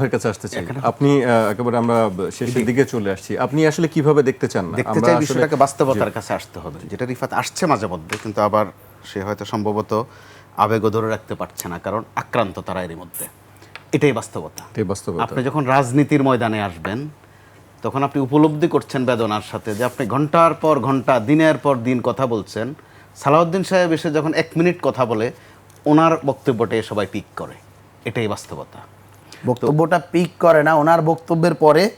আপনার কাছে আসতে চাই। আপনি একেবারে আমরা শেষের দিকে চলে আসছি। আপনি আসলে কীভাবে দেখতে চান? দেখতে চাই বিষয়টাকে বাস্তবতার কাছে আসতে হবে। যেটা রিফাত আসছে মাঝে মধ্যে কিন্তু আবার সে হয়তো সম্ভবত আবেগও ধরে রাখতে পারছে না কারণ আক্রান্ত তারা এরই মধ্যে। এটাই বাস্তবতা। এটাই বাস্তবতা। আপনি যখন রাজনীতির ময়দানে আসবেন তখন আপনি উপলব্ধি করছেন বেদনার সাথে যে আপনি ঘণ্টার পর ঘণ্টা দিনের পর দিন কথা বলছেন। সালাউদ্দিন সাহেব এসে যখন এক মিনিট কথা বলে ওনার বক্তব্যটাই সবাই পিক করে। এটাই বাস্তবতা। বক্তব্যটা পিক করে না ওনার বক্তব্যের পরে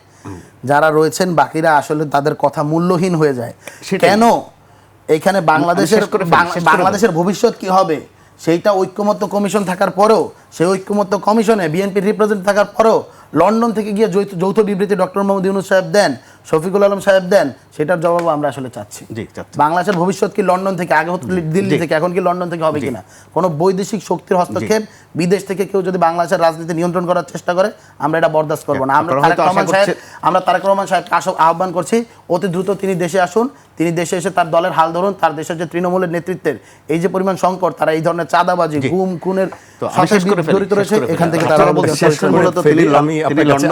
যারা রয়েছেন বাকিরা আসলে তাদের কথা মূল্যহীন হয়ে যায়। কেন? এখানে বাংলাদেশের বাংলাদেশের ভবিষ্যৎ কি হবে? সেইটা ঐক্যমত্য কমিশন থাকার পরেও সেই ঐক্যমত্য কমিশনে বিএনপির রিপ্রেজেন্ট থাকার পরেও লন্ডন থেকে গিয়ে যৌথ যৌথ বিবৃতি ডক্টর মোহাম্মদ ইউনুস সাহেব দেন শফিকুল আলম সাহেব দেন সেটার জবাব আমরা আসলে চাচ্ছি। বাংলাদেশের ভবিষ্যৎ কি লন্ডন থেকে আগে হতো দিল্লি থেকে এখন কি লন্ডন থেকে হবে কিনা? কোনো বৈদেশিক শক্তির হস্তক্ষেপ বিদেশ থেকে কেউ যদি বাংলাদেশের রাজনীতি নিয়ন্ত্রণ করার চেষ্টা করে আমরা এটা বরদাস্ত করব না। আমরা তারেক রহমান সাহেব আমরা তারেক রহমান সাহেবকে আহ্বান করছি অতি দ্রুত তিনি দেশে আসুন। তিনি দেশে এসে তার দলের হাল ধরুন তার দেশের যে তৃণমূলের নেতৃত্বের এই যে পরিমাণ সংকট তারা এই ধরনের চাঁদাবাজি গুম খুনের জড়িত রয়েছে এখান থেকে তারা মূলত তিনি-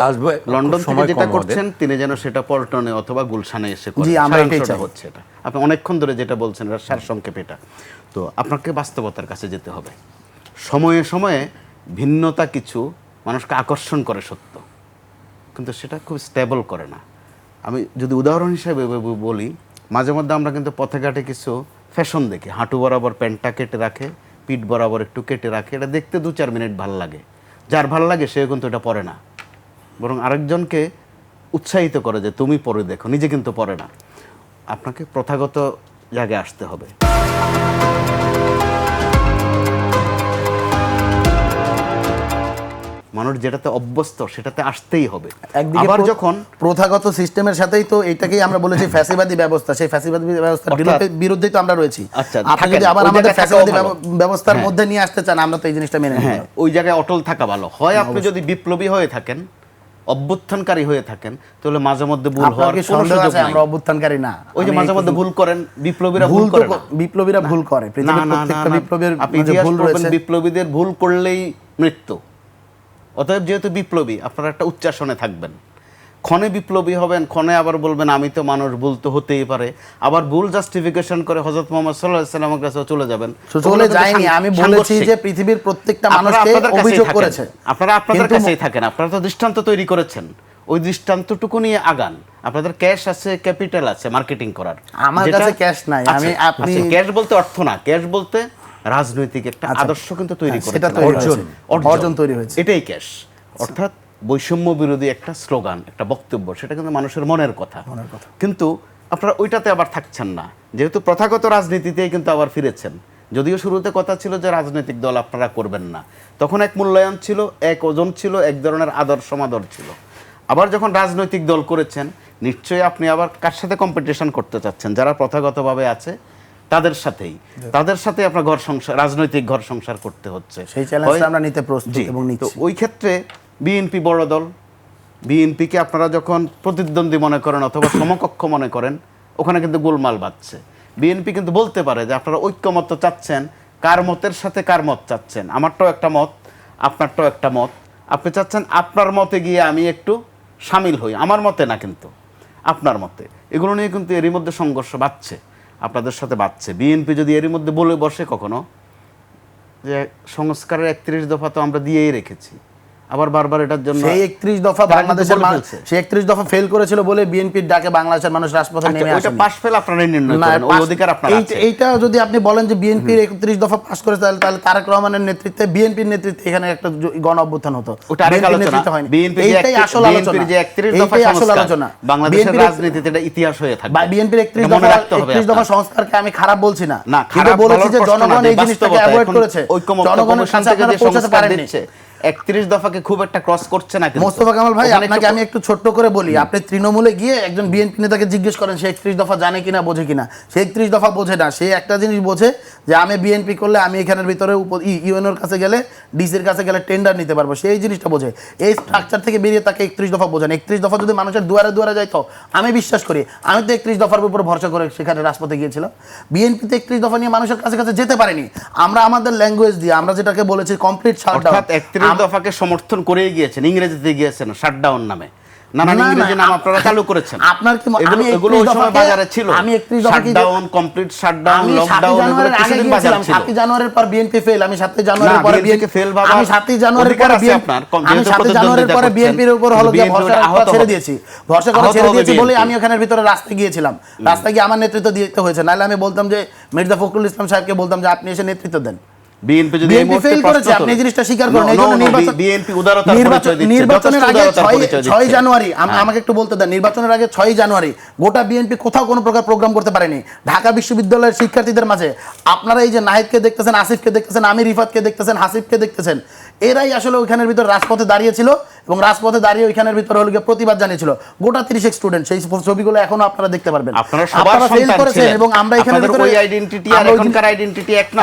আসব, লন্ডন থেকে সময় যেটা করছেন তিনি যেন সেটা পল্টনে অথবা গুলশানে এসে জি, আমরা এটাই। হচ্ছে এটা। আপনি অনেকক্ষণ ধরে যেটা বলছেন এটা সারসংক্ষেপ এটা। তো আপনাকে বাস্তবতার কাছে যেতে হবে। সময়ে সময়ে ভিন্নতা কিছু মানুষকে আকর্ষণ করে সত্য। কিন্তু সেটা খুব স্টেবল করে না। আমি যদি উদাহরণ হিসেবে বলি মাঝে মধ্যে আমরা কিন্তু পথে ঘাটে কিছু ফ্যাশন দেখি। হাঁটু বরাবর প্যান্টটা কেটে রাখে পিঠ বরাবর একটু কেটে রাখে। এটা দেখতে দু চার মিনিট ভালো লাগে। যার ভালো লাগে সে কিন্তু এটা পরে না। বরং আরেকজনকে উৎসাহিত করে যে তুমি পরে দেখো নিজে কিন্তু পরে না। আপনাকে প্রথাগত জায়গায় আসতে হবে। মানুষ যেটাতে অভ্যস্ত সেটাতে আসতেই হবে। আবার যখন প্রথাগত সিস্টেমের সাথেই তো এটাকেই আমরা বলেছি ফ্যাসিবাদী ব্যবস্থা। সেই ফ্যাসিবাদী ব্যবস্থার বিরুদ্ধে- বিরুদ্ধেই তো আমরা রয়েছি। আচ্ছা, আপনি যদি আবার আমাদের ফ্যাসিবাদী ব্যবস্থার হ্যাঁ। মধ্যে নিয়ে আসতে চান আমরা তো এই জিনিসটা মেনে হ্যাঁ নেব ওই জায়গায় অটল থাকা ভালো। হয় আপনি যদি বিপ্লবী হয়ে থাকেন অভ্যুত্থানকারী হয়ে থাকেন তাহলে মাঝে মধ্যে ভুল হওয়ার কি কোনো সন্দেহ সুযোগ আছে নাই। আমরা অভ্যুত্থানকারী? না ওই যে আমি মাঝে মধ্যে ভুল করেন বিপ্লবীরা ভুল ভুল তো করে না। বিপ্লবীরা ভুল করে না পৃথিবীর না না প্রত্যেকটা না বিপ্লবের আপনি মাঝে ইতিহাস ভুল পড়বেন রয়েছে। বিপ্লবীদের ভুল করলেই মৃত্যু। অতএব যেহেতু বিপ্লবী আপনারা একটা উচ্চাসনে থাকবেন। ক্ষণে বিপ্লবী হবেন ক্ষণে আবার বলবেন আমি তো মানুষ ভুল তো হতেই পারে। আবার ভুল জাস্টিফিকেশন করে হজরত মোহাম্মদ সাল্লাহ সাল্লামের কাছে চলে যাবেন। চলে যায়নি। আমি বলেছি যে পৃথিবীর প্রত্যেকটা মানুষকে অভিযোগ করেছে। আপনারা আপনাদের কাছেই থাকেন। আপনারা তো দৃষ্টান্ত তৈরি করেছেন। ওই দৃষ্টান্তটুকু নিয়ে আগান। আপনাদের ক্যাশ আছে ক্যাপিটাল আছে মার্কেটিং করার। আমার কাছে ক্যাশ নাই। আমি- আপনি- ক্যাশ বলতে অর্থ না। ক্যাশ বলতে রাজনৈতিক একটা আদর্শ কিন্তু তৈরি হ্যাঁ, হয়েছে। অর্জন তৈরি হয়েছে। এটাই ক্যাশ অর্থাৎ বৈষম্য বিরোধী একটা স্লোগান একটা বক্তব্য সেটা কিন্তু মানুষের মনের কথা। কিন্তু আপনারা ওইটাতে আবার থাকছেন না। যেহেতু প্রথাগত রাজনীতিতেই কিন্তু আবার ফিরেছেন। যদিও শুরুতে কথা ছিল যে রাজনৈতিক দল আপনারা করবেন না। তখন এক মূল্যায়ন ছিল এক ওজন ছিল এক ধরনের আদর সমাদর ছিল। আবার যখন রাজনৈতিক দল করেছেন নিশ্চয়ই আপনি আবার কার সাথে কম্পিটিশন করতে চাচ্ছেন? যারা প্রথাগতভাবে আছে তাদের সাথেই। তাদের সাথে আপনার ঘর সংসার রাজনৈতিক ঘর সংসার করতে হচ্ছে। সেই চ্যালেঞ্জটা আমরা নিতে প্রস্তুত এবং ওই ক্ষেত্রে বিএনপি বড় দল, বিএনপিকে আপনারা যখন প্রতিদ্বন্দ্বী মনে করেন অথবা সমকক্ষ মনে করেন, ওখানে কিন্তু গোলমাল বাজছে বিএনপি কিন্তু বলতে পারে যে আপনারা ঐক্যমত্য চাচ্ছেন, কার মতের সাথে কার মত চাচ্ছেন? আমারটাও একটা মত, আপনারটাও একটা মত। আপনি চাচ্ছেন আপনার মতে গিয়ে আমি একটু সামিল হই, আমার মতে না কিন্তু, আপনার মতে। এগুলো নিয়ে কিন্তু এরই মধ্যে সংঘর্ষ বাড়ছে আপনাদের সাথে বাড়ছে বিএনপি যদি এরই মধ্যে বলে বসে কখনো, যে সংস্কারের একত্রিশ দফা তো আমরা দিয়েই রেখেছি। আবার বারবার এটার জন্য সেই একত্রিশ দফা বাংলাদেশের বলে মা- ফেলছে। সেই একত্রিশ দফা ফেল করেছিল বলে বিএনপির ডাকে বাংলাদেশের মানুষ রাজপথে আচ্ছা, নেমে আসেনি। পাশ ফেল আপনারাই নির্ণয় করেন ওই অধিকার আপনার এইটা- যদি আপনি বলেন যে বিএনপির একত্রিশ দফা পাস করেছে তাহলে তাহলে তারেক রহমানের নেতৃত্বে বিএনপির নেতৃত্বে এখানে একটা গণ অভ্যুত্থান হতো। ওটা আরেক আলোচনা। বিএনপি এইটাই আসল আলোচনা। বিএনপির যে 31 দফা আসল আলোচনা। বাংলাদেশের রাজনীতিতে এটা ইতিহাস হয়ে থাকবে। বিএনপির একত্রিশ দফা একত্রিশ দফা সংস্কারকে আমি খারাপ বলছি না। না কিন্তু খারাপ বলেছি যে জনগণ এই জিনিসটাকে অ্যাভয়েড করেছে। জনগণের থেকে পৌঁছাতে একত্রিশ দফাকে খুব একটা ক্রস করছে না মোস্তফা কামাল ভাই আপনাকে আমি একটু ছোট্ট করে বলি আপনি তৃণমূলে গিয়ে একজন বিএনপি নেতাকে জিজ্ঞেস করেন সে একত্রিশ দফা জানে কিনা বোঝে কিনা? সে একত্রিশ দফা বোঝে না সে একটা জিনিস বোঝে যে আমি বিএনপি করলে আমি এখানের ভিতরে ইউএনওর কাছে গেলে ডিসির কাছে গেলে টেন্ডার নিতে পারব সেই জিনিসটা বোঝে। এই স্ট্রাকচার থেকে বেরিয়ে তাকে একত্রিশ দফা বোঝেন। একত্রিশ দফা যদি মানুষের দুয়ারে দুয়ারে যাইতো আমি বিশ্বাস করি আমি তো একত্রিশ দফার উপর ভরসা করে সেখানে রাজপথে গিয়েছিলাম। বিএনপিতে একত্রিশ দফা নিয়ে মানুষের কাছে কাছে যেতে পারেনি। আমরা আমাদের ল্যাঙ্গুয়েজ দিয়ে আমরা যেটাকে বলেছি কমপ্লিট অর্থাৎ 31 আম- দফাকে সমর্থন করেই গিয়েছেন ইংরেজিতে গিয়েছেন শাটডাউন নামে। নানান ইংরেজি নাম আপনারা চালু করেছেন। আপনার কি আমি এগুলো ওই সময় বাজারে ছিল। আমি 31 দফা শাটডাউন কমপ্লিট শাটডাউন লকডাউন এগুলো কিছুদিন বাজারে ছিল। সাতই জানুয়ারির পর বিএনপি ফেল আমি সাতই জানুয়ারির না, পরে BNP কে fail আমি সাতই জানুয়ারির পরে আমি যেহেতু সাতই জানুয়ারির প্রতিদ্বন্দ্বিতা পরে বিএনপির উপর হলো যে ভরসা ছেড়ে দিয়েছি। ভরসা করে ছেড়ে দিয়েছি বলে আমি ওখানের ভিতরে রাস্তায় গিয়েছিলাম। রাস্তায় গিয়ে আমার নেতৃত্ব দিতে হয়েছে। নাহলে আমি বলতাম যে মির্জা ফখরুল ইসলাম সাহেবকে বলতাম যে আপনি এসে নেতৃত্ব দেন। বিএনপি যদি এই বিএনপি মুহূর্তে ফেল প্রশ্ন করেছে আপনি তোলে- এই জিনিসটা স্বীকার করেন No, এই জন্য no, no, নির্বাচন বিএনপি উদারতার পরিচয় দিচ্ছে, নির্বাচনের আগে উদারতার ছয় পরিচয় ছয় দিচ্ছে। জানুয়ারি আমাকে একটু বলতে দেন নির্বাচনের আগে ছয় জানুয়ারি গোটা বিএনপি কোথাও কোনো প্রকার প্রোগ্রাম করতে পারেনি। ঢাকা বিশ্ববিদ্যালয়ের শিক্ষার্থীদের মাঝে আপনারা এই যে নাহিদকে দেখতেছেন আসিফকে দেখতেছেন আমির রিফাতকে দেখতেছেন হাসিফকে দেখতেছেন এরাই আসলে ওইখানের ভিতর রাজপথে দাঁড়িয়েছিল এবং রাজপথে দাঁড়িয়ে ওইখানের ভিতরে হলো গিয়ে প্রতিবাদ জানিয়েছিল। গোটা তিরিশ স্টুডেন্ট সেই ছবিগুলো এখনও আপনারা দেখতে পারবেন। আপনারা সবার সন্তান ছিলেন। এবং আমরা এখানে ওই আইডেন্টিটি আর এখনকার আইডেন্টিটি এক না।